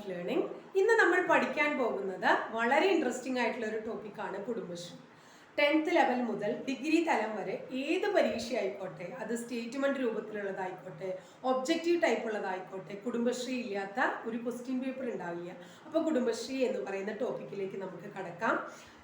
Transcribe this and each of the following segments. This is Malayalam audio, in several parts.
ഓഫ് ലേണിംഗ് ഇന്ന് നമ്മൾ പഠിക്കാൻ പോകുന്നത് വളരെ ഇൻട്രസ്റ്റിംഗ് ആയിട്ടുള്ള ഒരു ടോപ്പിക്കാണ് കുടുംബശ്രീ. ടെൻത്ത് ലെവൽ മുതൽ ഡിഗ്രി തലം വരെ ഏത് പരീക്ഷ ആയിക്കോട്ടെ അത് സ്റ്റേറ്റ്മെന്റ് രൂപത്തിലുള്ളതായിക്കോട്ടെ ഒബ്ജക്റ്റീവ് ടൈപ്പ് ഉള്ളതായിക്കോട്ടെ കുടുംബശ്രീ ഇല്ലാത്ത ഒരു ക്വസ്റ്റ്യൻ പേപ്പർ ഉണ്ടാവില്ല. അപ്പോൾ കുടുംബശ്രീ എന്ന് പറയുന്ന ടോപ്പിക്കിലേക്ക് നമുക്ക് കടക്കാം.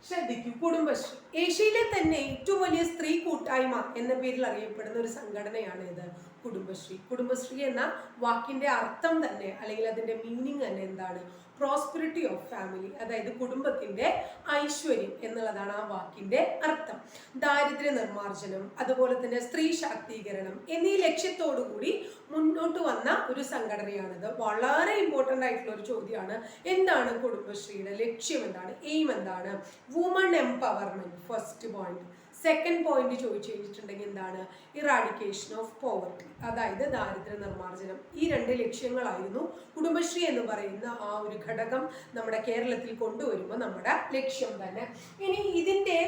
ശ്രദ്ധിക്കൂ കുടുംബശ്രീ. ഏഷ്യയിലെ തന്നെ ഏറ്റവും വലിയ സ്ത്രീ കൂട്ടായ്മ എന്ന പേരിൽ അറിയപ്പെടുന്ന ഒരു സംഘടനയാണ് ഇത് കുടുംബശ്രീ. കുടുംബശ്രീ എന്ന വാക്കിന്റെ അർത്ഥം തന്നെ അല്ലെങ്കിൽ അതിന്റെ മീനിങ് തന്നെ എന്താണ്? പ്രോസ്പെരിറ്റി ഓഫ് ഫാമിലി അതായത് കുടുംബത്തിന്റെ ഐശ്വര്യം എന്നുള്ളതാണ് ആ വാക്കിന്റെ അർത്ഥം. ദാരിദ്ര്യ നിർമ്മാർജനം അതുപോലെ തന്നെ സ്ത്രീ ശാക്തീകരണം എന്നീ ലക്ഷ്യത്തോടു കൂടി മുന്നോട്ട് വന്ന ഒരു സംഘടനയാണിത്. വളരെ ഇമ്പോർട്ടന്റ് ആയിട്ടുള്ള ഒരു ചോദ്യമാണ് എന്താണ് കുടുംബശ്രീയുടെ ലക്ഷ്യം എന്താണ്? എയിം എന്താണ്? Woman empowerment first point second point ചോദിച്ചു കഴിഞ്ഞിട്ടുണ്ടെങ്കിൽ എന്താണ്? ഇറാഡിക്കേഷൻ ഓഫ് പോവർട്ടി അതായത് ദാരിദ്ര്യ നിർമ്മാർജനം. ഈ രണ്ട് ലക്ഷ്യങ്ങളായിരുന്നു കുടുംബശ്രീ എന്ന് പറയുന്ന ആ ഒരു ഘടകം നമ്മുടെ കേരളത്തിൽ കൊണ്ടുവരുമ്പോൾ നമ്മുടെ ലക്ഷ്യം തന്നെ. ഇനി ഇതിന്റെ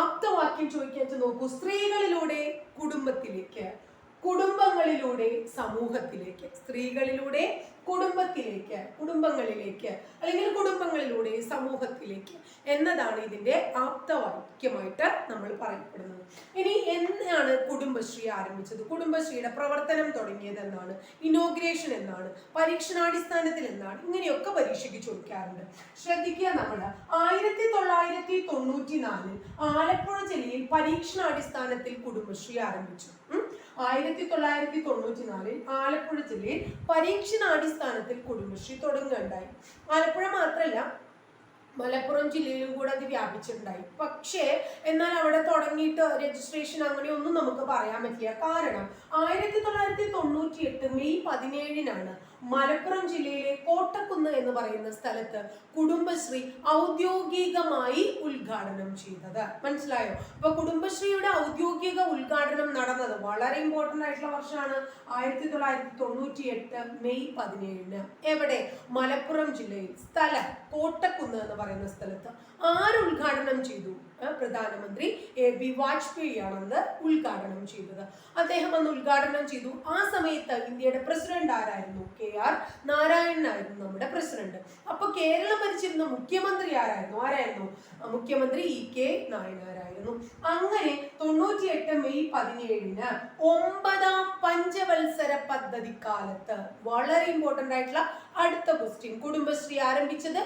ആപ്തവാക്യം ചോദിക്കാൻ നോക്കൂ. സ്ത്രീകളിലൂടെ കുടുംബത്തിലേക്ക് കുടുംബങ്ങളിലൂടെ സമൂഹത്തിലേക്ക് സ്ത്രീകളിലൂടെ കുടുംബത്തിലേക്ക് കുടുംബങ്ങളിലേക്ക് അല്ലെങ്കിൽ കുടുംബങ്ങളിലൂടെ സമൂഹത്തിലേക്ക് എന്നതാണ് ഇതിന്റെ ആപ്തവാക്യമായിട്ട് നമ്മൾ പറയപ്പെടുന്നത്. ഇനി എന്നാണ് കുടുംബശ്രീ ആരംഭിച്ചത്? കുടുംബശ്രീയുടെ പ്രവർത്തനം തുടങ്ങിയത് എന്നാണ് ഇനോഗ്രേഷൻ എന്നാണ് പരീക്ഷണാടിസ്ഥാനത്തിൽ എന്നാണ് ഇങ്ങനെയൊക്കെ പരീക്ഷയ്ക്ക് ചോദിക്കാറുണ്ട്. ശ്രദ്ധിക്കുക നമ്മൾ ആയിരത്തി തൊള്ളായിരത്തി തൊണ്ണൂറ്റി നാലിൽ ആലപ്പുഴ ജില്ലയിൽ പരീക്ഷണാടിസ്ഥാനത്തിൽ കുടുംബശ്രീ ആരംഭിച്ചു. ആയിരത്തി തൊള്ളായിരത്തി തൊണ്ണൂറ്റി നാലിൽ ആലപ്പുഴ ജില്ലയിൽ പരീക്ഷണാടിസ്ഥാനത്തിൽ കുടുംബശ്രീ തുടങ്ങുകയുണ്ടായി. ആലപ്പുഴ മാത്രമല്ല മലപ്പുറം ജില്ലയിലും കൂടെ അത് വ്യാപിച്ചിട്ടുണ്ടായി. പക്ഷേ എന്നാൽ അവിടെ തുടങ്ങിയിട്ട് രജിസ്ട്രേഷൻ അങ്ങനെയൊന്നും നമുക്ക് പറയാൻ പറ്റില്ല. കാരണം ആയിരത്തി തൊള്ളായിരത്തി തൊണ്ണൂറ്റി എട്ട് മെയ് പതിനേഴിനാണ് മലപ്പുറം ജില്ലയിലെ കോട്ടക്കുന്ന് എന്ന് പറയുന്ന സ്ഥലത്ത് കുടുംബശ്രീ ഔദ്യോഗികമായി ഉദ്ഘാടനം ചെയ്തത്. മനസ്സിലായോ? അപ്പൊ കുടുംബശ്രീയുടെ ഔദ്യോഗിക ഉദ്ഘാടനം നടന്നത് വളരെ ഇമ്പോർട്ടന്റ് ആയിട്ടുള്ള വർഷമാണ്. ആയിരത്തി തൊള്ളായിരത്തി തൊണ്ണൂറ്റി എട്ട് മെയ് പതിനേഴിന്. എവിടെ? മലപ്പുറം ജില്ലയിൽ. സ്ഥലം കോട്ടക്കുന്ന് എന്ന് പറയുന്ന സ്ഥലത്ത്. ആര് ഉദ്ഘാടനം ചെയ്തു? പ്രധാനമന്ത്രി എ ബി വാജ്പേയി ആണത് ഉദ്ഘാടനം ചെയ്തത്. അദ്ദേഹം അന്ന് ഉദ്ഘാടനം ചെയ്തു. ആ സമയത്ത് ഇന്ത്യയുടെ പ്രസിഡന്റ് ആരായിരുന്നു? കെ ആർ നാരായണൻ ആയിരുന്നു നമ്മുടെ പ്രസിഡന്റ്. അപ്പൊ കേരളം ഭരിച്ചിരുന്ന മുഖ്യമന്ത്രി ആരായിരുന്നു? ആരായിരുന്നു? മുഖ്യമന്ത്രി ഇ കെ നായനാരായിരുന്നു. അങ്ങനെ തൊണ്ണൂറ്റിയെട്ട് മെയ് പതിനേഴിന് ഒമ്പതാം പഞ്ചവത്സര പദ്ധതി കാലത്ത് വളരെ ഇമ്പോർട്ടന്റ് ആയിട്ടുള്ള അടുത്ത ക്വസ്റ്റ്യൻ കുടുംബശ്രീ ആരംഭിച്ചത്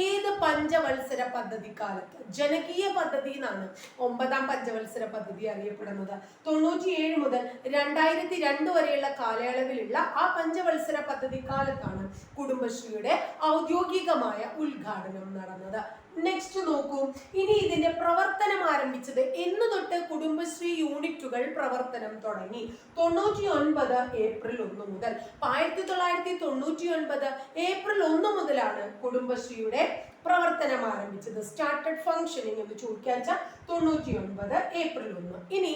ഏത് പഞ്ചവത്സര പദ്ധതി കാലത്ത് ജനകീയ പദ്ധതി എന്നാണ് ഒമ്പതാം പഞ്ചവത്സര പദ്ധതി അറിയപ്പെടുന്നത്. തൊണ്ണൂറ്റിയേഴ് മുതൽ രണ്ടായിരത്തി രണ്ട് വരെയുള്ള കാലയളവിലുള്ള ആ പഞ്ചവത്സര പദ്ധതി കാലത്താണ് കുടുംബശ്രീയുടെ ഔദ്യോഗികമായ ഉദ്ഘാടനം നടന്നത്. നെക്സ്റ്റ് നോക്കൂ. ഇനി ഇതിന്റെ പ്രവർത്തനം ആരംഭിച്ചത് എന്ന് തൊട്ട് കുടുംബശ്രീ യൂണിറ്റുകൾ പ്രവർത്തനം തുടങ്ങി. തൊണ്ണൂറ്റി ഒൻപത് ഏപ്രിൽ ഒന്ന് മുതൽ. ആയിരത്തി തൊള്ളായിരത്തി തൊണ്ണൂറ്റി ഒൻപത് ഏപ്രിൽ ഒന്ന് മുതലാണ് കുടുംബശ്രീയുടെ പ്രവർത്തനം ആരംഭിച്ചത്. സ്റ്റാർട്ടഡ് ഫംഗ്ഷനിങ് എന്ന് ചോദിക്കാൻ വെച്ചാൽ തൊണ്ണൂറ്റി ഒൻപത് ഏപ്രിൽ ഒന്ന്. ഇനി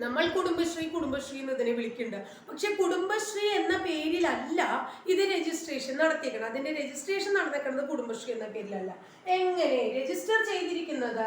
നമ്മൾ കുടുംബശ്രീ കുടുംബശ്രീ എന്ന് ഇതിനെ വിളിക്കുന്നുണ്ട്. പക്ഷെ കുടുംബശ്രീ എന്ന പേരിലല്ല ഇത് രജിസ്ട്രേഷൻ നടത്തിയേക്കണം അതിന്റെ രജിസ്ട്രേഷൻ നടന്നിരിക്കുന്നത് കുടുംബശ്രീ എന്ന പേരിലല്ല. എങ്ങനെ? രജിസ്റ്റർ ചെയ്തിരിക്കുന്നത്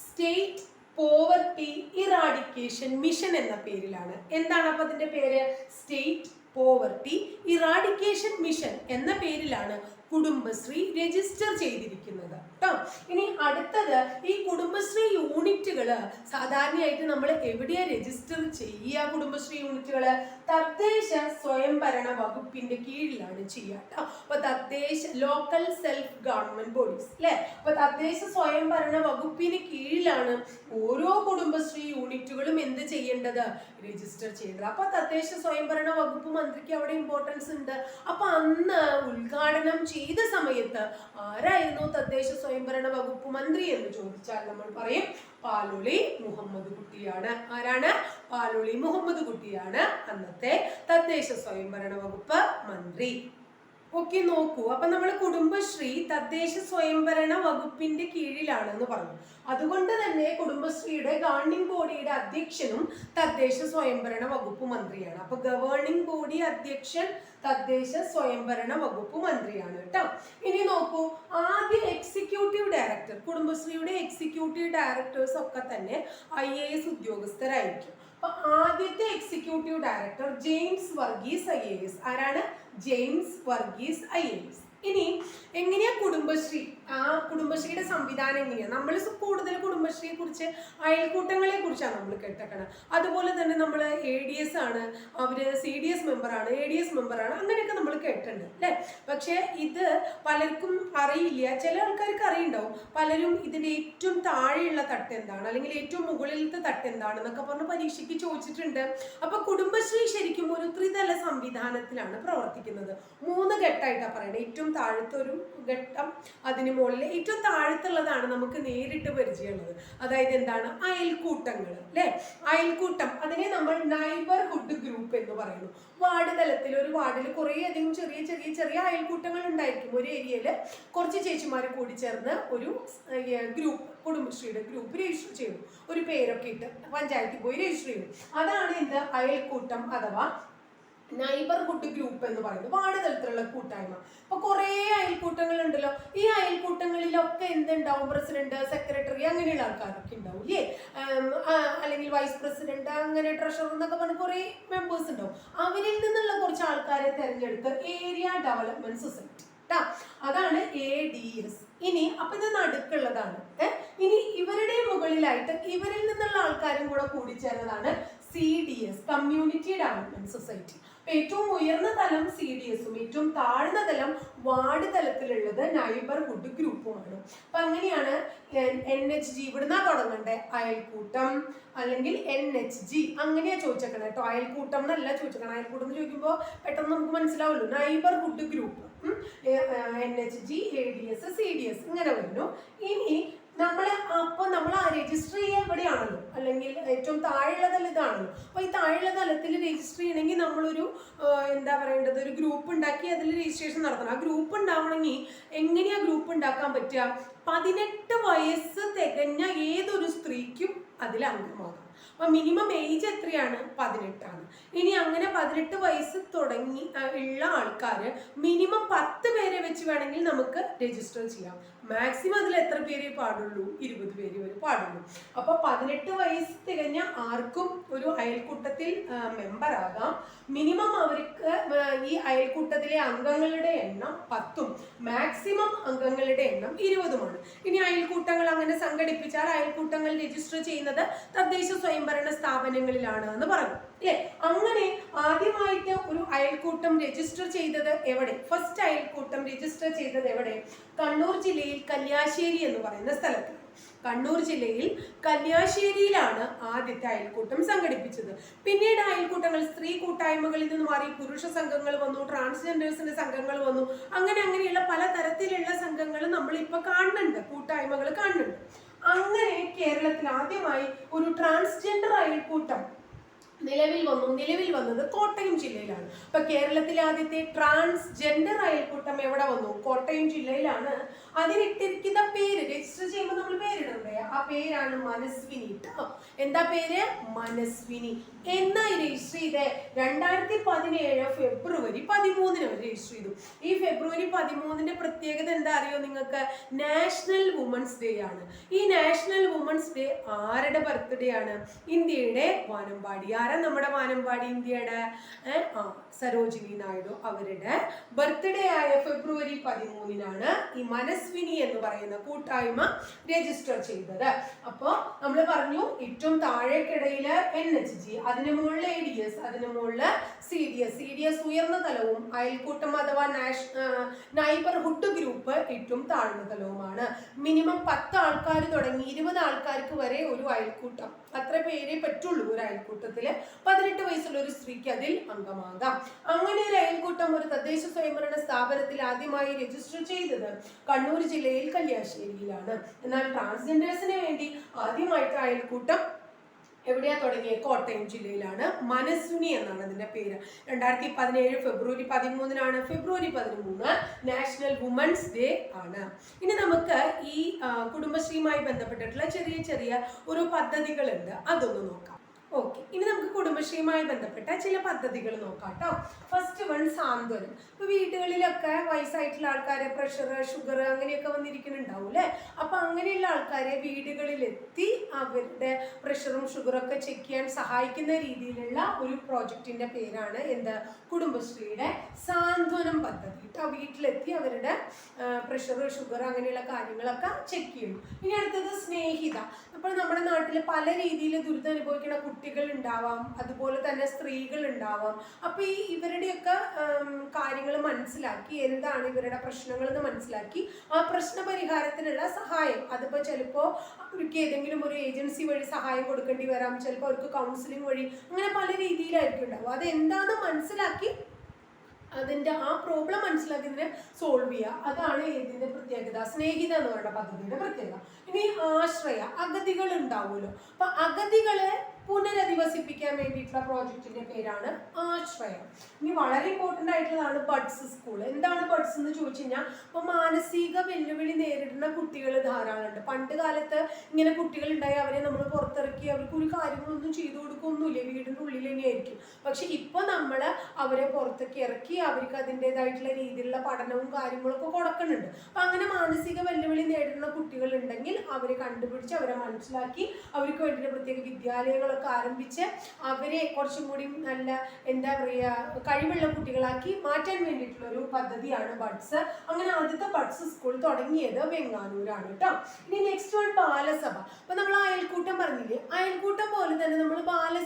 സ്റ്റേറ്റ് പോവർട്ടി ഇറാഡിക്കേഷൻ മിഷൻ എന്ന പേരിലാണ്. എന്താണ് അപ്പൊ അതിന്റെ പേര്? സ്റ്റേറ്റ് പോവർട്ടി ഇറാഡിക്കേഷൻ മിഷൻ എന്ന പേരിലാണ് കുടുംബശ്രീ രജിസ്റ്റർ ചെയ്തിരിക്കുന്നത്. കേട്ടോ ഇനി അടുത്തത് ഈ കുടുംബശ്രീ യൂണിറ്റുകൾ സാധാരണയായിട്ട് നമ്മൾ എവിടെയാ രജിസ്റ്റർ ചെയ്യുക കുടുംബശ്രീ യൂണിറ്റുകൾ തദ്ദേശ സ്വയംഭരണ വകുപ്പിന്റെ കീഴിലാണ് ചെയ്യുക കേട്ടോ അപ്പൊ തദ്ദേശ ലോക്കൽ സെൽഫ് ഗവൺമെന്റ് ബോഡീസ് അല്ലെ അപ്പൊ തദ്ദേശ സ്വയംഭരണ വകുപ്പിന് കീഴിലാണ് ഓരോ കുടുംബശ്രീ യൂണിറ്റുകളും എന്ത് ചെയ്യേണ്ടത്? രജിസ്റ്റർ ചെയ്യേണ്ടത്. അപ്പൊ തദ്ദേശ സ്വയംഭരണ വകുപ്പ് മന്ത്രിക്ക് അവിടെ ഇമ്പോർട്ടൻസ് ഉണ്ട്. അപ്പൊ അന്ന് ഉദ്ഘാടനം ചെയ്ത സമയത്ത് ആരായിരുന്നു തദ്ദേശ സ്വയംഭരണ വകുപ്പ് മന്ത്രി എന്ന് ചോദിച്ചാൽ നമ്മൾ പറയും പാലുളി മുഹമ്മദ് കുട്ടിയാണ്. ആരാണ്? പാലുളി മുഹമ്മദ് കുട്ടിയാണ്. അന്നത്തെ തദ്ദേശ സ്വയംഭരണ വകുപ്പ് മന്ത്രി. ഓക്കെ നോക്കൂ. അപ്പൊ നമ്മൾ കുടുംബശ്രീ തദ്ദേശ സ്വയംഭരണ വകുപ്പിന്റെ കീഴിലാണെന്ന് പറഞ്ഞു. അതുകൊണ്ട് തന്നെ കുടുംബശ്രീയുടെ ഗവർണിംഗ് ബോഡിയുടെ അധ്യക്ഷനും തദ്ദേശ സ്വയംഭരണ വകുപ്പ് മന്ത്രിയാണ്. അപ്പൊ ഗവേണിംഗ് ബോഡി അധ്യക്ഷൻ തദ്ദേശ സ്വയംഭരണ വകുപ്പ് മന്ത്രിയാണ് കേട്ടോ. ഇനി നോക്കൂ ആദ്യ എക്സിക്യൂട്ടീവ് ഡയറക്ടർ കുടുംബശ്രീയുടെ എക്സിക്യൂട്ടീവ് ഡയറക്ടേഴ്സ് ഒക്കെ തന്നെ ഐ എ എസ് ഉദ്യോഗസ്ഥരായിരിക്കും. അപ്പൊ ആദ്യത്തെ executive director James Varghese I ആരാണ്? ജെയിംസ് വർഗീസ് ഐ ഇനി എങ്ങനെയാ കുടുംബശ്രീ? ആ കുടുംബശ്രീയുടെ സംവിധാനം എങ്ങനെയാണ് നമ്മൾ കൂടുതൽ കുടുംബശ്രീയെ കുറിച്ച് അയൽക്കൂട്ടങ്ങളെ കുറിച്ചാണ് നമ്മൾ കേട്ടേക്കണത്. അതുപോലെ തന്നെ നമ്മൾ എ ഡി എസ് ആണ് അവർ സി ഡി എസ് മെമ്പറാണ് എ ഡി എസ് മെമ്പറാണ് അങ്ങനെയൊക്കെ നമ്മൾ കേട്ടിട്ടുണ്ട് അല്ലേ? പക്ഷേ ഇത് പലർക്കും അറിയില്ല. ചില ആൾക്കാർക്ക് അറിയുണ്ടാവും. പലരും ഇതിന്റെ ഏറ്റവും താഴെയുള്ള തട്ട് എന്താണ്? അല്ലെങ്കിൽ ഏറ്റവും മുകളിലത്തെ തട്ട് എന്താണ് എന്നൊക്കെ പറഞ്ഞ് പരീക്ഷയ്ക്ക് ചോദിച്ചിട്ടുണ്ട്. അപ്പൊ കുടുംബശ്രീ ശരിക്കും ഒരു ത്രിതല സംവിധാനത്തിലാണ് പ്രവർത്തിക്കുന്നത്. മൂന്ന് ഘട്ടമായിട്ടാണ് പറയുന്നത്. ഏറ്റവും താഴത്തെ ഒരു ഘട്ടം അതിന് മുകളിൽ ഏറ്റവും താഴത്തുള്ളതാണ് നമുക്ക് നേരിട്ട് പരിചയമുള്ളത്. അതായത് എന്താണ്? അയൽക്കൂട്ടങ്ങൾ അല്ലെ? അയൽക്കൂട്ടം. അതിനെ നമ്മൾ നൈബർഹുഡ് ഗ്രൂപ്പ് എന്ന് പറയുന്നു. വാർഡ് തലത്തിൽ ഒരു വാർഡിൽ കുറേ അധികം ചെറിയ ചെറിയ ചെറിയ അയൽക്കൂട്ടങ്ങൾ ഉണ്ടായിരിക്കും. ഒരു ഏരിയയിൽ കുറച്ച് ചേച്ചിമാർ കൂടി ചേർന്ന് ഒരു ഗ്രൂപ്പ് കുടുംബശ്രീയുടെ ഗ്രൂപ്പ് രജിസ്റ്റർ ചെയ്യുന്നു. ഒരു പേരൊക്കെ ഇട്ട് പഞ്ചായത്തിൽ പോയി രജിസ്റ്റർ ചെയ്യുന്നു. അതാണ് എന്ത്? അയൽക്കൂട്ടം അഥവാ നൈബർഹുഡ് ഗ്രൂപ്പ് എന്ന് പറയുന്നത് വാർഡ് തലത്തിലുള്ള കൂട്ടായ്മ. അപ്പൊ കുറെ അയൽക്കൂട്ടങ്ങൾ ഉണ്ടല്ലോ ഈ അയൽക്കൂട്ടങ്ങളിലൊക്കെ എന്തുണ്ടാവും? പ്രസിഡന്റ് സെക്രട്ടറി അങ്ങനെയുള്ള ആൾക്കാരൊക്കെ ഉണ്ടാവും ഇല്ലേ? അല്ലെങ്കിൽ വൈസ് പ്രസിഡന്റ് അങ്ങനെ ട്രഷറർ എന്നൊക്കെ പറഞ്ഞ കുറെ മെമ്പേഴ്സ് ഉണ്ടാവും. അവരിൽ നിന്നുള്ള കുറച്ച് ആൾക്കാരെ തെരഞ്ഞെടുത്ത് ഏരിയ ഡെവലപ്മെന്റ് സൊസൈറ്റി കേട്ടാ അതാണ് എ ഡി എസ് ഇനി അപ്പൊ ഇത് നടുക്കുള്ളതാണ്. ഇനി ഇവരുടെ മുകളിലായിട്ട് ഇവരിൽ നിന്നുള്ള ആൾക്കാരും കൂടെ കൂടിച്ചേർന്നതാണ് C D S community development society ഏറ്റവും ഉയർന്ന തലം സി ഡി എസും ഏറ്റവും താഴ്ന്ന തലം വാർഡ് തലത്തിലുള്ളത് നൈബർഹുഡ് ഗ്രൂപ്പുമാണ്. അപ്പൊ അങ്ങനെയാണ് എൻ എച്ച് ജി ഇവിടുന്നാ തുടങ്ങണ്ടേ? അയൽക്കൂട്ടം അല്ലെങ്കിൽ എൻ എച്ച് ജി അങ്ങനെയാ ചോദിച്ചേക്കണേ കേട്ടോ അയൽക്കൂട്ടം എന്നല്ല ചോദിച്ചേക്കണം. അയൽക്കൂട്ടം എന്ന് ചോദിക്കുമ്പോൾ പെട്ടെന്ന് നമുക്ക് മനസ്സിലാവുള്ളൂ neighbourhood group. N H G A D S C D S ഇങ്ങനെ വരുന്നു. ഇനി നമ്മൾ അപ്പോൾ നമ്മൾ ആ രജിസ്റ്റർ ചെയ്യുക എവിടെയാണല്ലോ അല്ലെങ്കിൽ ഏറ്റവും താഴെയുള്ള തലം ഇതാണല്ലോ. അപ്പോൾ ഈ താഴെയുള്ള തലത്തിൽ രജിസ്റ്റർ ചെയ്യണമെങ്കിൽ നമ്മളൊരു എന്താ പറയേണ്ടത്? ഒരു ഗ്രൂപ്പ് ഉണ്ടാക്കി അതിൽ രജിസ്ട്രേഷൻ നടത്തണം. ആ ഗ്രൂപ്പ് ഉണ്ടാവണമെങ്കിൽ എങ്ങനെയാ ഗ്രൂപ്പ് ഉണ്ടാക്കാൻ പറ്റുക? പതിനെട്ട് വയസ്സ് തികഞ്ഞ ഏതൊരു സ്ത്രീക്കും അതിൽ അംഗമാകാം. അപ്പൊ മിനിമം ഏജ് എത്രയാണ്? പതിനെട്ടാണ്. ഇനി അങ്ങനെ പതിനെട്ട് വയസ്സ് തുടങ്ങി ഉള്ള ആൾക്കാര് മിനിമം പത്ത് പേരെ വെച്ച് വേണമെങ്കിൽ നമുക്ക് രജിസ്റ്റർ ചെയ്യാം. മാക്സിമം അതിൽ എത്ര പേരെ പാടുള്ളൂ? ഇരുപത് പേര് പാടുള്ളൂ അപ്പൊ പതിനെട്ട് വയസ്സ് തികഞ്ഞ ആർക്കും ഒരു അയൽക്കൂട്ടത്തിൽ മെമ്പർ ആകാം. മിനിമം അവർക്ക് ഈ അയൽക്കൂട്ടത്തിലെ അംഗങ്ങളുടെ എണ്ണം പത്തും. മാക്സിമം അംഗങ്ങളുടെ എണ്ണം ഇരുപതുമാണ്. ഇനി അയൽക്കൂട്ടങ്ങൾ അങ്ങനെ സംഘടിപ്പിച്ചാൽ അയൽക്കൂട്ടങ്ങൾ രജിസ്റ്റർ ചെയ്യുന്നത് തദ്ദേശ സ്വയംഭരണ സ്ഥാപനങ്ങളിലാണ് എന്ന് പറഞ്ഞു അല്ലേ? അങ്ങനെ ആദ്യമായിട്ട് ഒരു അയൽക്കൂട്ടം രജിസ്റ്റർ ചെയ്തത് എവിടെ? ഫസ്റ്റ് അയൽക്കൂട്ടം രജിസ്റ്റർ ചെയ്തത് എവിടെ? കണ്ണൂർ ജില്ലയിൽ കല്യാശ്ശേരി എന്ന് പറയുന്ന സ്ഥലത്ത്. കണ്ണൂർ ജില്ലയിൽ കല്യാശ്ശേരിയിലാണ് ആദ്യത്തെ അയൽക്കൂട്ടം സംഘടിപ്പിച്ചത്. പിന്നീട് അയൽക്കൂട്ടങ്ങൾ സ്ത്രീ കൂട്ടായ്മകളിൽ നിന്ന് മാറി പുരുഷ സംഘങ്ങൾ വന്നു ട്രാൻസ്ജെൻഡേഴ്സിന്റെ സംഘങ്ങൾ വന്നു. അങ്ങനെ അങ്ങനെയുള്ള പല തരത്തിലുള്ള സംഘങ്ങൾ നമ്മൾ ഇപ്പൊ കാണുന്നുണ്ട് കൂട്ടായ്മകൾ കാണുന്നുണ്ട്. അങ്ങനെ കേരളത്തിൽ ആദ്യമായി ഒരു ട്രാൻസ്ജെൻഡർ അയൽക്കൂട്ടം നിലവിൽ വന്നു നിലവിൽ വന്നത് കോട്ടയം ജില്ലയിലാണ്. അപ്പൊ കേരളത്തിലെ ആദ്യത്തെ ട്രാൻസ്ജെൻഡർ അയൽക്കൂട്ടം എവിടെ വന്നു? കോട്ടയം ജില്ലയിലാണ്. അതിനിട്ടിരിക്കുന്ന പേര് രജിസ്റ്റർ ചെയ്യുമ്പോൾ നമ്മൾ പേരിടണ്ടേ? ആ പേരാണ് മനസ്വിനി കേട്ടോ എന്താ പേര്? മനസ്വിനി. എന്നായി രജിസ്റ്റർ ചെയ്തേ? രണ്ടായിരത്തി പതിനേഴ് ഫെബ്രുവരി പതിമൂന്നിന് അവർ രജിസ്റ്റർ ചെയ്തു. ഈ ഫെബ്രുവരി പതിമൂന്നിന്റെ പ്രത്യേകത എന്താ അറിയോ നിങ്ങൾക്ക്? നാഷണൽ വുമൻസ് ഡേ ആണ്. ഈ നാഷണൽ വുമൻസ് ഡേ ആരുടെ ബർത്ത്ഡേ ആണ്? ഇന്ത്യയുടെ വാനമ്പാടി. ആരാ നമ്മുടെ വാനമ്പാടി ഇന്ത്യയുടെ? ആ സരോജിനി നായിഡു അവരുടെ ബർത്ത്ഡേ ആയ ഫെബ്രുവരി പതിമൂന്നിനാണ് ഈ മനസ്വിനി എന്ന് പറയുന്ന കൂട്ടായ്മ രജിസ്റ്റർ ചെയ്തത്. അപ്പോൾ നമ്മൾ പറഞ്ഞു ഏറ്റവും താഴേക്കിടയിൽ എൻ എച്ച് ജി അതിന് മുകളിൽ എ ഡി എസ് അതിന് മുകളിൽ C D S C D S ഉയർന്ന തലവും അയൽക്കൂട്ടം അഥവാ നാഷ് നൈബർഹുഡ് ഗ്രൂപ്പ് ഏറ്റവും താഴ്ന്ന തലവുമാണ്. മിനിമം പത്ത് ആൾക്കാർ തുടങ്ങി ഇരുപത് ആൾക്കാർക്ക് വരെ ഒരു അയൽക്കൂട്ടം. അത്ര പേരെ പറ്റുള്ളൂ ഒരു അയൽക്കൂട്ടത്തിൽ പതിനെട്ട് വയസ്സുള്ള ഒരു സ്ത്രീക്ക് അതിൽ അംഗമാകാം. അങ്ങനെ ഒരു അയൽക്കൂട്ടം ഒരു തദ്ദേശ സ്വയംഭരണ സ്ഥാപനത്തിൽ ആദ്യമായി രജിസ്റ്റർ ചെയ്തത് കണ്ണൂർ ജില്ലയിൽ കല്യാശ്ശേരിയിലാണ്. എന്നാൽ ട്രാൻസ്ജെൻഡേഴ്സിന് വേണ്ടി ആദ്യമായിട്ട് അയൽക്കൂട്ടം എവിടെയാ തുടങ്ങിയത് കോട്ടയം ജില്ലയിലാണ്. മനസ്സുനി എന്നാണ് അതിന്റെ പേര്. രണ്ടായിരത്തി പതിനേഴ് ഫെബ്രുവരി പതിമൂന്നിനാണ്. ഫെബ്രുവരി പതിമൂന്ന് നാഷണൽ വുമൻസ് ഡേ ആണ്. ഇനി നമുക്ക് ഈ കുടുംബശ്രീയുമായി ബന്ധപ്പെട്ടിട്ടുള്ള ചെറിയ ചെറിയ ഒരു പദ്ധതികളുണ്ട്. അതൊന്ന് നോക്കാം. ഓക്കെ ഇനി നമുക്ക് കുടുംബശ്രീയുമായി ബന്ധപ്പെട്ട ചില പദ്ധതികൾ നോക്കാം കേട്ടോ ഫസ്റ്റ് വൺ സാന്ത്വനം. ഇപ്പൊ വീടുകളിലൊക്കെ വയസ്സായിട്ടുള്ള ആൾക്കാരെ പ്രഷർ ഷുഗർ അങ്ങനെയൊക്കെ വന്നിരിക്കുന്നുണ്ടാവും അല്ലേ അപ്പൊ അങ്ങനെയുള്ള ആൾക്കാരെ വീടുകളിലെത്തി അവരുടെ പ്രഷറും ഷുഗറും ഒക്കെ ചെക്ക് ചെയ്യാൻ സഹായിക്കുന്ന രീതിയിലുള്ള ഒരു പ്രോജക്റ്റിന്റെ പേരാണ് എന്താ? കുടുംബശ്രീയുടെ സാന്ത്വനം പദ്ധതി. കേട്ടോ വീട്ടിലെത്തി അവരുടെ പ്രഷർ ഷുഗർ അങ്ങനെയുള്ള കാര്യങ്ങളൊക്കെ ചെക്ക് ചെയ്യും ഇനി അടുത്തത് സ്നേഹിത. അപ്പോൾ നമ്മുടെ നാട്ടിൽ പല രീതിയിൽ ദുരിതം അനുഭവിക്കുന്ന കുട്ടികൾ ഉണ്ടാവാം അതുപോലെ തന്നെ സ്ത്രീകൾ ഉണ്ടാവാം. അപ്പൊ ഈ ഇവരുടെയൊക്കെ കാര്യങ്ങൾ മനസ്സിലാക്കി എന്താണ് ഇവരുടെ പ്രശ്നങ്ങൾ എന്ന് മനസ്സിലാക്കി ആ പ്രശ്ന പരിഹാരത്തിനുള്ള സഹായം. അതിപ്പോ ചിലപ്പോ അവർക്ക് ഏതെങ്കിലും ഒരു ഏജൻസി വഴി സഹായം കൊടുക്കേണ്ടി വരാം ചിലപ്പോൾ അവർക്ക് കൗൺസിലിംഗ് വഴി അങ്ങനെ പല രീതിയിലായിരിക്കും ഉണ്ടാവും അത് എന്താണെന്ന് മനസ്സിലാക്കി അതിന്റെ ആ പ്രോബ്ലം മനസ്സിലാക്കിയതിനെ സോൾവ് ചെയ്യുക. അതാണ് ഏതിന്റെ പ്രത്യേകത. സ്നേഹിത എന്ന് പറയുന്ന പദ്ധതിയുടെ പ്രത്യേകത. ഇനി ആശ്രയ അഗതികൾ ഉണ്ടാവുമല്ലോ. അപ്പൊ അഗതികളെ പുനരധിവസിപ്പിക്കാൻ വേണ്ടിയിട്ടുള്ള പ്രോജക്റ്റിന്റെ പേരാണ് ആശ്രയം. ഇനി വളരെ ഇമ്പോർട്ടന്റ് ആയിട്ടുള്ളതാണ് ബഡ്സ് സ്കൂൾ എന്താണ് ബഡ്സ് എന്ന് ചോദിച്ചു കഴിഞ്ഞാൽ ഇപ്പൊ മാനസിക വെല്ലുവിളി നേരിടുന്ന കുട്ടികൾ ധാരാളമുണ്ട്. പണ്ട് കാലത്ത് ഇങ്ങനെ കുട്ടികൾ ഉണ്ടായി അവരെ നമ്മൾ പുറത്തിറക്കി അവർക്ക് ഒരു കാര്യങ്ങളൊന്നും ചെയ്തു കൊടുക്കൊന്നുമില്ല വീടിന്റെ ഉള്ളിൽ തന്നെയായിരിക്കും പക്ഷെ ഇപ്പൊ നമ്മൾ അവരെ പുറത്തേക്ക് ഇറക്കി അവർക്ക് അതിന്റെതായിട്ടുള്ള രീതിയിലുള്ള പഠനവും കാര്യങ്ങളൊക്കെ കൊടുക്കുന്നുണ്ട്. അപ്പൊ അങ്ങനെ മാനസിക വെല്ലുവിളി നേരിടുന്ന കുട്ടികൾ ഉണ്ടെങ്കിൽ അവരെ കണ്ടുപിടിച്ച് അവരെ മനസ്സിലാക്കി അവർക്ക് വേണ്ടിയിട്ട് പ്രത്യേക വിദ്യാലയങ്ങളൊക്കെ ആരംഭിച്ച് അവരെ കുറച്ചും കൂടി നല്ല എന്താ പറയുക കഴിവുള്ള കുട്ടികളാക്കി മാറ്റാൻ വേണ്ടിയിട്ടുള്ള ഒരു പദ്ധതിയാണ് ബഡ്സ്. അങ്ങനെ ആദ്യത്തെ ബഡ്സ് സ്കൂൾ തുടങ്ങിയത് വെങ്ങാനൂരാണ് കേട്ടോ ഇനി നെക്സ്റ്റ് വൺ ബാലസഭ. അപ്പൊ നമ്മൾ അയൽക്കൂട്ടം പറഞ്ഞില്ലേ? അയൽക്കൂട്ടം പോലെ തന്നെ നമ്മൾ ബാലസഭകളും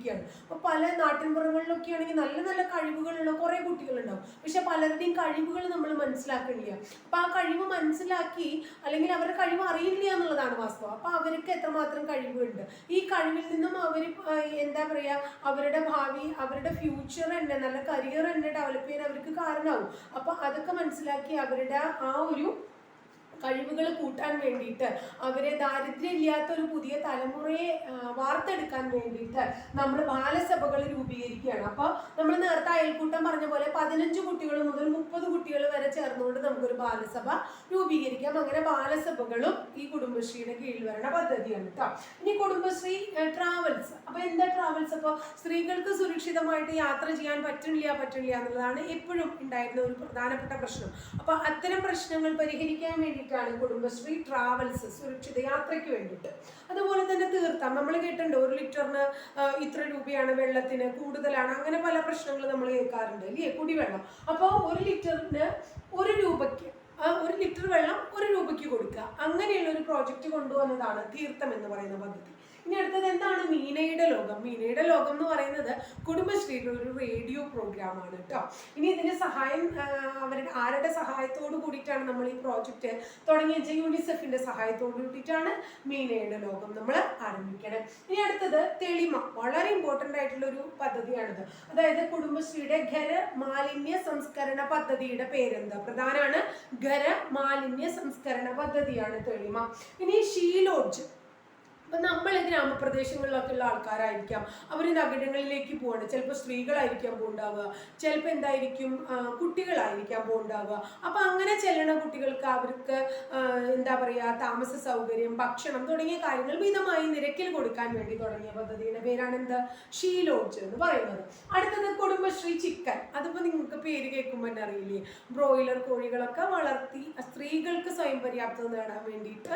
രൂപീകരിക്കുകയാണ് അപ്പൊ പല നാട്ടിൻപുറങ്ങളിലൊക്കെ ആണെങ്കിൽ നല്ല നല്ല കഴിവുകളുള്ള കുറെ കുട്ടികളുണ്ടാവും. പക്ഷെ പലരുടെയും കഴിവുകൾ നമ്മൾ മനസ്സിലാക്കണില്ല. അപ്പൊ ആ കഴിവ് മനസ്സിലാക്കി അല്ലെങ്കിൽ അവരുടെ കഴിവ് അറിയില്ല എന്നുള്ളതാണ് വാസ്തവം. അപ്പൊ അവർക്ക് എത്രമാത്രം കഴിവുണ്ട് ഈ കഴിവിൽ നിന്നും അവർ എന്താ പറയാ അവരുടെ ഭാവി അവരുടെ ഫ്യൂച്ചർ തന്നെ നല്ല കരിയർ തന്നെ ഡെവലപ്പ് ചെയ്യാൻ അവർക്ക് കാരണമാവും. അപ്പൊ അതൊക്കെ മനസ്സിലാക്കി അവരുടെ ആ ഒരു കഴിവുകൾ കൂട്ടാൻ വേണ്ടിയിട്ട് അവരെ ദാരിദ്ര്യമില്ലാത്ത ഒരു പുതിയ തലമുറയെ വാർത്തെടുക്കാൻ വേണ്ടിയിട്ട് നമ്മൾ ബാലസഭകൾ രൂപീകരിക്കുകയാണ്. അപ്പോൾ നമ്മൾ നേരത്തെ അയൽക്കൂട്ടം പറഞ്ഞ പോലെ പതിനഞ്ച് കുട്ടികൾ മുതൽ മുപ്പത് കുട്ടികൾ വരെ ചേർന്നുകൊണ്ട് നമുക്കൊരു ബാലസഭ രൂപീകരിക്കാം. അങ്ങനെ ബാലസഭകളും ഈ കുടുംബശ്രീയുടെ കീഴിൽ വരണ പദ്ധതിയാണ് കേട്ടോ ഇനി കുടുംബശ്രീ ട്രാവൽസ്. അപ്പോൾ എന്താ ട്രാവൽസ്? അപ്പോൾ സ്ത്രീകൾക്ക് സുരക്ഷിതമായിട്ട് യാത്ര ചെയ്യാൻ പറ്റില്ല പറ്റില്ല എന്നുള്ളതാണ് എപ്പോഴും ഉണ്ടായിരുന്ന ഒരു പ്രധാനപ്പെട്ട പ്രശ്നം. അപ്പോൾ അത്തരം പ്രശ്നങ്ങൾ പരിഹരിക്കാൻ വേണ്ടിയിട്ടാണ് കുടുംബശ്രീ ട്രാവൽസ് സുരക്ഷിത യാത്രയ്ക്ക് വേണ്ടിയിട്ട്. അതുപോലെ തന്നെ തീർത്ഥം നമ്മൾ കേട്ടിട്ടുണ്ട് ഒരു ലിറ്ററിന് ഇത്ര രൂപയാണ് വെള്ളത്തിന് കൂടുതലാണ്. അങ്ങനെ പല പ്രശ്നങ്ങൾ നമ്മൾ കേൾക്കാറുണ്ട് അല്ലേ? കുടിവെള്ളം. അപ്പോൾ ഒരു ലിറ്ററിന് ഒരു രൂപയ്ക്ക് ഒരു ലിറ്റർ വെള്ളം ഒരു രൂപയ്ക്ക് കൊടുക്കുക. അങ്ങനെയുള്ള ഒരു പ്രോജക്റ്റ് കൊണ്ടുവന്നതാണ് തീർത്ഥം എന്ന് പറയുന്ന പദ്ധതി. ഇനി അടുത്തത് എന്താണ്? മീനയുടെ ലോകം. മീനയുടെ ലോകം എന്ന് പറയുന്നത് കുടുംബശ്രീയുടെ ഒരു റേഡിയോ പ്രോഗ്രാം ആണ് കേട്ടോ. ഇനി ഇതിന് സഹായം അവരുടെ ആരുടെ സഹായത്തോട് കൂടിയിട്ടാണ് നമ്മൾ ഈ പ്രോജക്റ്റ് തുടങ്ങിയ യൂണിസെഫിന്റെ സഹായത്തോട് കൂടിയിട്ടാണ് മീനയുടെ ലോകം നമ്മൾ ആരംഭിക്കണം. ഇനി അടുത്തത് തെളിമ. വളരെ ഇമ്പോർട്ടന്റ് ആയിട്ടുള്ള ഒരു പദ്ധതിയാണിത്. അതായത് കുടുംബശ്രീയുടെ ഖര മാലിന്യ സംസ്കരണ പദ്ധതിയുടെ പേരെന്താ? പ്രധാനമാണ് ഖര മാലിന്യ സംസ്കരണ പദ്ധതിയാണ് തെളിമ. ഇനി ഷീലോഡ്ജ്. അപ്പം നമ്മൾ ഗ്രാമപ്രദേശങ്ങളിലൊക്കെ ഉള്ള ആൾക്കാരായിരിക്കാം. അവർ നഗരങ്ങളിലേക്ക് പോവാണ് ചിലപ്പോൾ സ്ത്രീകളായിരിക്കാം പോണ്ടാവുക ചിലപ്പോൾ എന്തായിരിക്കും? കുട്ടികളായിരിക്കാം പോകണ്ടാവുക അപ്പം അങ്ങനെ ചെല്ലണ കുട്ടികൾക്ക് അവർക്ക് എന്താ പറയുക താമസ സൗകര്യം ഭക്ഷണം തുടങ്ങിയ കാര്യങ്ങൾ മിതമായി നിരക്കിൽ കൊടുക്കാൻ വേണ്ടി തുടങ്ങിയ പദ്ധതിയുടെ പേരാണ് എന്ത് ഷീലോഡ്ജ് എന്ന് പറയുന്നത്. അടുത്തത് കുടുംബശ്രീ ചിക്കൻ. അതിപ്പോൾ നിങ്ങൾക്ക് പേര് കേൾക്കുമ്പോൾ തന്നെ അറിയില്ലേ? ബ്രോയിലർ കോഴികളൊക്കെ വളർത്തി സ്ത്രീകൾക്ക് സ്വയം പര്യാപ്തത നേടാൻ വേണ്ടിയിട്ട്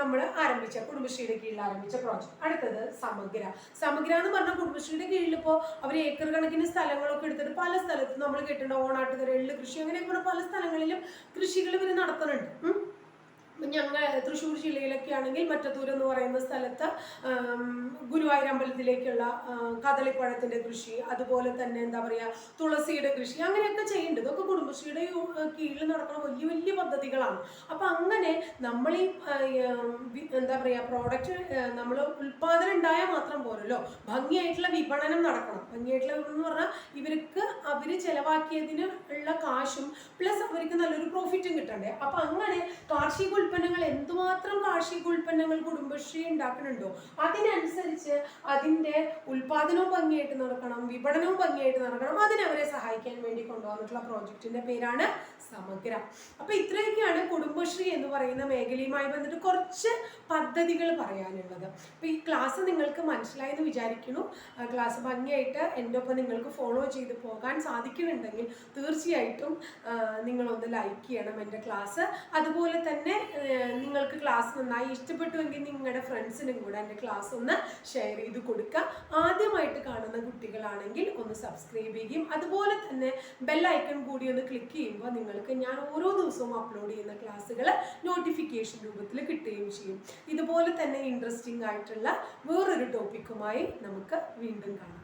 നമ്മൾ ആരംഭിച്ച കുടുംബശ്രീയുടെ കീഴിൽ ആരംഭിച്ച പ്രോജക്റ്റ് അടുത്തത് സമഗ്ര. സമഗ്ര എന്ന് പറഞ്ഞാൽ കുടുംബശ്രീയുടെ കീഴിൽ ഇപ്പോൾ അവർ ഏക്കർ കണക്കിന് സ്ഥലങ്ങളൊക്കെ എടുത്തിട്ട് പല സ്ഥലത്തും നമ്മൾ കേട്ടിട്ടുണ്ട് ഓണാട്ടുകര എള്ള് കൃഷി അങ്ങനെയൊക്കെ പല സ്ഥലങ്ങളിലും കൃഷികൾ ഇവർ നടത്തുന്നുണ്ട്. ഞങ്ങൾ തൃശ്ശൂർ ജില്ലയിലൊക്കെ ആണെങ്കിൽ മറ്റത്തൂർ എന്ന് പറയുന്ന സ്ഥലത്ത് ഗുരുവായൂർ അമ്പലത്തിലേക്കുള്ള കദളിപ്പഴത്തിന്റെ കൃഷി അതുപോലെ തന്നെ എന്താ പറയുക തുളസിയുടെ കൃഷി അങ്ങനെയൊക്കെ ചെയ്യേണ്ടത് ഇതൊക്കെ കുടുംബശ്രീയുടെ കീഴിൽ നടക്കുന്ന വലിയ വലിയ പദ്ധതികളാണ്. അപ്പം അങ്ങനെ നമ്മൾ ഈ എന്താ പറയുക പ്രോഡക്റ്റ് നമ്മൾ ഉൽപ്പാദനം ഉണ്ടായാൽ മാത്രം പോരല്ലോ. ഭംഗിയായിട്ടുള്ള വിപണനം നടക്കണം. ഭംഗിയായിട്ടുള്ള വിപണനം എന്ന് പറഞ്ഞാൽ ഇവർക്ക് അവർ ചിലവാക്കിയതിന് ഉള്ള കാശും പ്ലസ് അവർക്ക് നല്ലൊരു പ്രോഫിറ്റും കിട്ടണ്ടേ. അപ്പം അങ്ങനെ കാർഷിക ഉൽപ്പന്നങ്ങൾ എന്തുമാത്രം കാർഷിക ഉൽപ്പന്നങ്ങൾ കുടുംബശ്രീ ഉണ്ടാക്കുന്നുണ്ടോ? അതിനനുസരിച്ച് അതിന്റെ ഉൽപാദനവും ഭംഗിയായിട്ട് നടക്കണം വിപണനവും ഭംഗിയായിട്ട് നടക്കണം. അതിനവരെ സഹായിക്കാൻ വേണ്ടി കൊണ്ടുവന്നിട്ടുള്ള പ്രോജക്റ്റിന്റെ പേരാണ് സമഗ്ര. അപ്പൊ ഇത്രയൊക്കെയാണ് കുടുംബശ്രീ എന്ന് പറയുന്ന മേഖലയുമായി ബന്ധപ്പെട്ട് കുറച്ച് പദ്ധതികൾ പറയാനുള്ളത്. അപ്പൊ ഈ ക്ലാസ് നിങ്ങൾക്ക് മനസ്സിലായി എന്ന് വിചാരിക്കുന്നു. ക്ലാസ് ഭംഗിയായിട്ട് എന്റെ ഒപ്പം നിങ്ങൾക്ക് ഫോളോ ചെയ്ത് പോകാൻ സാധിക്കുന്നുണ്ടെങ്കിൽ തീർച്ചയായിട്ടും നിങ്ങളൊന്ന് ലൈക്ക് ചെയ്യണം എന്റെ ക്ലാസ്. അതുപോലെ തന്നെ നിങ്ങൾക്ക് ക്ലാസ് നന്നായി ഇഷ്ടപ്പെട്ടുവെങ്കിൽ നിങ്ങളുടെ ഫ്രണ്ട്സിനും കൂടെ എന്റെ ക്ലാസ് ഒന്ന് ഷെയർ ചെയ്ത് കൊടുക്കുക. ആദ്യമായിട്ട് കാണുന്ന കുട്ടികളാണെങ്കിൽ ഒന്ന് സബ്സ്ക്രൈബ് ചെയ്യുകയും അതുപോലെ തന്നെ ബെല്ലൈക്കൺ കൂടി ഒന്ന് ക്ലിക്ക് ചെയ്യുമ്പോൾ നിങ്ങൾക്ക് ഞാൻ ഓരോ ദിവസവും അപ്ലോഡ് ചെയ്യുന്ന ക്ലാസ്സുകൾ നോട്ടിഫിക്കേഷൻ രൂപത്തിൽ കിട്ടുകയും ചെയ്യും. ഇതുപോലെ തന്നെ ഇൻട്രസ്റ്റിംഗ് ആയിട്ടുള്ള വേറൊരു ടോപ്പിക്കുമായി നമുക്ക് വീണ്ടും കാണാം.